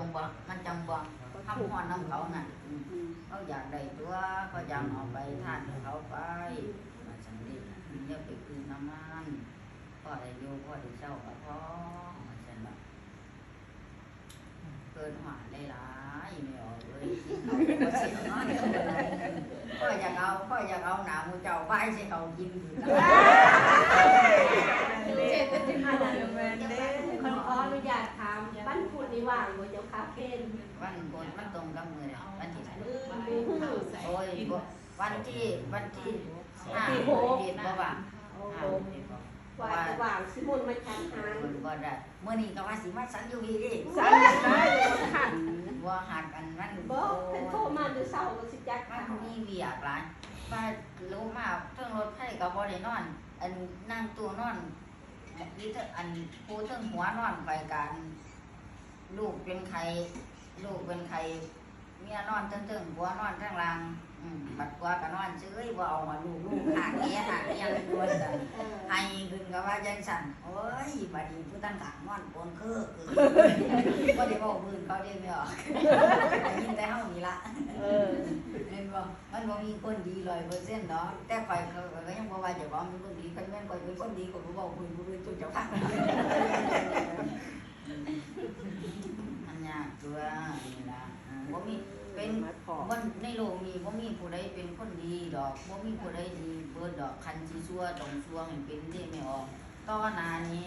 จังบ่มันจังบ่ทำฮอนน้ำเขาน่ะเขาอยากได้ตัวเขาอยากเอาไปทานเขาไปว่าจังนี้อย่าไปคืนน้ำมันพ่อได้อยู่พ่อได้เช่ากับพ่อว่าจังนั้นเกินหวานได้หลายไม่ออกเลยเขาก็เสียน้อยเดียวเลยพ่ออยากเอาพ่ออยากเอาหนามูเจ้าไปใส่เขากินอยู่นะ เจ็ดเป็นพันเขาขออนุญาตถามบ้า นคุณนี่ว่างบ่เจ้าคาเฟ่วันโกนมันตรงกับมือเนี่ยวันที่ไหนมือมือหูโอ้ยบ่วันที่วันที่ห้าที่เหกดือนบ่ว่าโอ้ห้าโหเดือนบ่ว่าจะว่างสิมุนมาชันหางมันบ่ได้มื้อนี้ก็ว่าสิมาสันอยู่พี่ดิสั่นได้หันบ่หัดกันมันบ่เป็นโทรมาเดี๋ยวเช้าก็สิจัดมันข่าวมีเวียกหลายว่ารู้มาเทิงรถไฟก็บ่ได้นอน อันนั่งตัวนอนอีเทิงอันผู้เทิงหัวนอนไปกัน ลูกเป็นไข้ลูกเป็นไข้เมียนอนเทิงๆผัวนอนข้างล่างอืมบัดกว่าก็นอนเฉยบ่เอามาลูกลูกหากแง่หากแง่เลยตัวจ้ะเออไอ้ขึ้นก็ว่าจังสั่นโอ้ยบัดนี้ผู้ตั้งขางนอนโกนคือคือบ่ได้บอกพื้นเขาได้ไม่ออกได้ยินแต่เฮานี่ละเออเห็นบ่มันบ่มีคนดี100%เนาะแต่ข่อยก็ก็ยังบ่ว่าจะบ่มีคนดีคันแม่นข่อยเป็นคนดีก็บ่บอกพื้นผู้อื่นจนเจ้าพังอันยากตัวนี่ล่ะอ่าบ่ มีเป็นบ่ในโลกนี้บ่มีผู้ใดเป็นคนดีดอกบ่มีผู้ใดดีเบิดดอกคันสิชั่วต้องชั่วให้เป็นที่ไม่ออกต่อหน้านี้